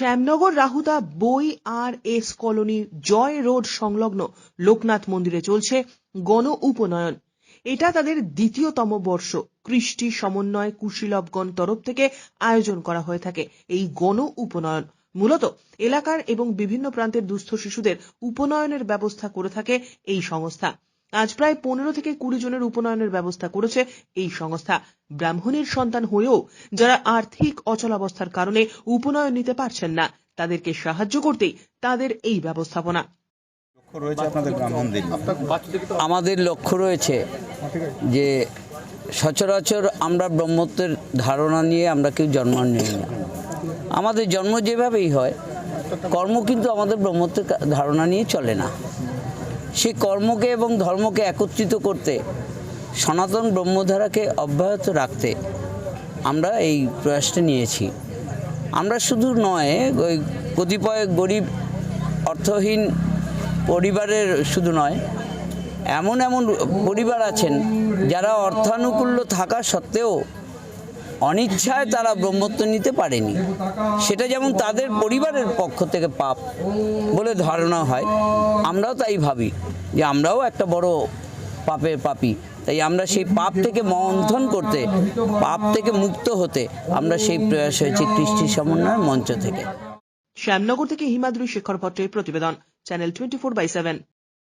শ্যামনগর রাহুতা বই R S কলোনির জয় road সংলগ্ন লোকনাথ মন্দিরে চলছে গণ উপনয়ন। এটা তাদের দ্বিতীয়তম বর্ষ। কৃষ্টি সমন্বয় কুশীলবগণ তরফ থেকে আয়োজন করা হয়ে থাকে এই গণ উপনয়ন। মূলত এলাকার এবং বিভিন্ন প্রান্তের দুস্থ শিশুদের উপনয়নের ব্যবস্থা করে থাকে এই সংস্থা। আজ প্রায় পনেরো থেকে কুড়ি জনের উপনয়নের ব্যবস্থা করেছে এই সংস্থা। ব্রাহ্মণের সন্তান হয়েও যারা আর্থিক অচলাবস্থার কারণে উপনয়ন নিতে পারছেন না তাদেরকে সাহায্য করতেই তাদের এই ব্যবস্থাপনা। লক্ষ্য রয়েছে আপনাদের ব্রাহ্মণদের আমাদের লক্ষ্য রয়েছে যে সচরাচর আমরা ব্রহ্মত্বের ধারণা নিয়ে আমরা কেউ জন্ম নিই। না আমাদের জন্ম যেভাবেই হয় কর্ম কিন্তু আমাদের ব্রহ্মত্বের ধারণা নিয়ে চলে না। সেই কর্মকে এবং ধর্মকে একত্রিত করতে সনাতন ব্রহ্মধারাকে অব্যাহত রাখতে আমরা এই প্রয়াসটা নিয়েছি। আমরা শুধু নয়, ওই কতিপয় গরিব, অর্থহীন পরিবারের শুধু নয়, এমন এমন পরিবার আছেন যারা অর্থানুকূল্য থাকা সত্ত্বেও অনিচ্ছায় তারা ব্রহ্মত্ব নিতে পারেনি। সেটা যেমন তাদের পরিবারের পক্ষ থেকে পাপ বলে ধারণা হয়, আমরাও তাই ভাবি যে আমরাও একটা বড় পাপের পাপি। তাই আমরা সেই পাপ থেকে মন্থন করতে, পাপ থেকে মুক্ত হতে আমরা সেই প্রয়াস হয়েছি কৃষ্টি সমন্বয় মঞ্চ থেকে। শ্যামনগর থেকে হিমাদ্রি শেখর ভট্টের প্রতিবেদন, channel twenty four by seven.